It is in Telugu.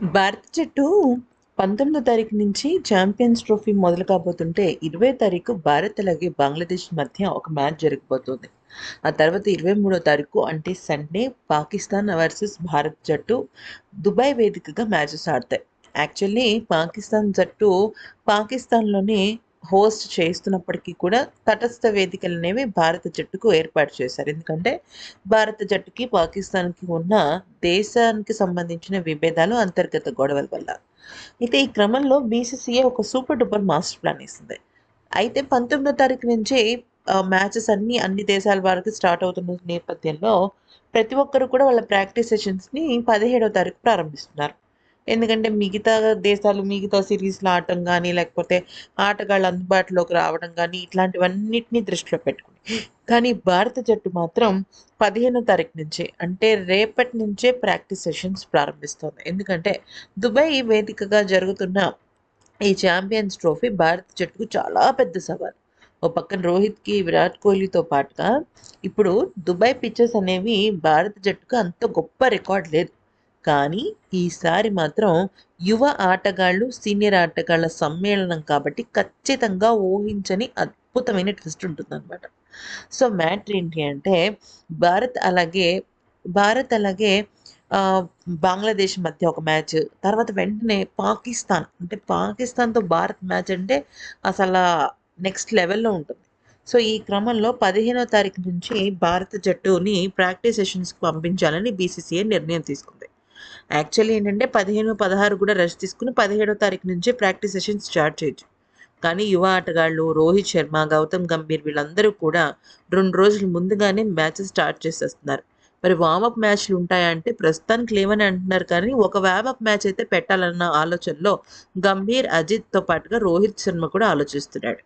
భారత జట్టు పంతొమ్మిదో తారీఖు నుంచి ఛాంపియన్స్ ట్రోఫీ మొదలు కాబోతుంటే ఇరవై తారీఖు భారత్ అలాగే బంగ్లాదేశ్ మధ్య ఒక మ్యాచ్ జరగబోతుంది. ఆ తర్వాత ఇరవై మూడో తారీఖు అంటే సండే పాకిస్తాన్ వర్సెస్ భారత్ జట్టు దుబాయ్ వేదికగా మ్యాచెస్ ఆడతాయి. యాక్చువల్లీ పాకిస్తాన్ జట్టు పాకిస్తాన్లోనే హోస్ట్ చేస్తున్నప్పటికీ కూడా తటస్థ వేదికలు అనేవి భారత జట్టుకు ఏర్పాటు చేశారు. ఎందుకంటే భారత జట్టుకి పాకిస్తాన్కి ఉన్న దేశానికి సంబంధించిన విభేదాలు అంతర్గత గొడవల వల్ల. అయితే ఈ క్రమంలో బీసీసీఏ ఒక సూపర్ డూపర్ మాస్టర్ ప్లాన్ ఇస్తుంది అయితే పంతొమ్మిదో తారీఖు నుంచి మ్యాచెస్ అన్ని అన్ని దేశాల వారికి స్టార్ట్ అవుతున్న నేపథ్యంలో ప్రతి ఒక్కరు కూడా వాళ్ళ ప్రాక్టీస్ సెషన్స్ని పదిహేడవ తారీఖు ప్రారంభిస్తున్నారు. ఎందుకంటే మిగతా దేశాలు మిగతా సిరీస్లో ఆడటం కానీ లేకపోతే ఆటగాళ్ళు అందుబాటులోకి రావడం కానీ ఇట్లాంటివన్నిటినీ దృష్టిలో పెట్టుకుని కానీ భారత జట్టు మాత్రం పదిహేనో తారీఖు నుంచే అంటే రేపటి నుంచే ప్రాక్టీస్ సెషన్స్ ప్రారంభిస్తోంది. ఎందుకంటే దుబాయ్ వేదికగా జరుగుతున్న ఈ ఛాంపియన్స్ ట్రోఫీ భారత జట్టుకు చాలా పెద్ద సవాల్. ఓ పక్కన రోహిత్కి విరాట్ కోహ్లీతో పాటుగా ఇప్పుడు దుబాయ్ పిక్చర్స్ అనేవి భారత జట్టుకు అంత గొప్ప రికార్డ్ లేదు. కానీ ఈసారి మాత్రం యువ ఆటగాళ్ళు సీనియర్ ఆటగాళ్ళ సమ్మేళనం కాబట్టి ఖచ్చితంగా ఊహించని అద్భుతమైన ట్విస్ట్ ఉంటుందన్నమాట. సో మ్యాటర్ ఏంటి అంటే భారత్ అలాగే భారత్ అలాగే బంగ్లాదేశ్ మధ్య ఒక మ్యాచ్ తర్వాత వెంటనే పాకిస్తాన్. అంటే పాకిస్తాన్తో భారత్ మ్యాచ్ అంటే అసలు నెక్స్ట్ లెవెల్లో ఉంటుంది. సో ఈ క్రమంలో పదిహేనో తారీఖు నుంచి భారత జట్టుని ప్రాక్టీస్ సెషన్స్కి పంపించాలని బీసీసీఐ నిర్ణయం తీసుకుంది. యాక్చువల్లీ ఏంటంటే పదిహేను పదహారు కూడా రెస్ట్ తీసుకుని పదిహేడో తారీఖు నుంచే ప్రాక్టీస్ సెషన్ స్టార్ట్ చేయొచ్చు. కానీ యువ ఆటగాళ్ళు రోహిత్ శర్మ గౌతమ్ గంభీర్ వీళ్ళందరూ కూడా రెండు రోజుల ముందుగానే మ్యాచెస్ స్టార్ట్ చేసేస్తున్నారు. మరి వామప్ మ్యాచ్లు ఉంటాయంటే ప్రస్తుతానికి లేవని అంటున్నారు. కానీ ఒక వామప్ మ్యాచ్ అయితే పెట్టాలన్న ఆలోచనలో గంభీర్ అజిత్తో పాటుగా రోహిత్ శర్మ కూడా ఆలోచిస్తున్నాడు.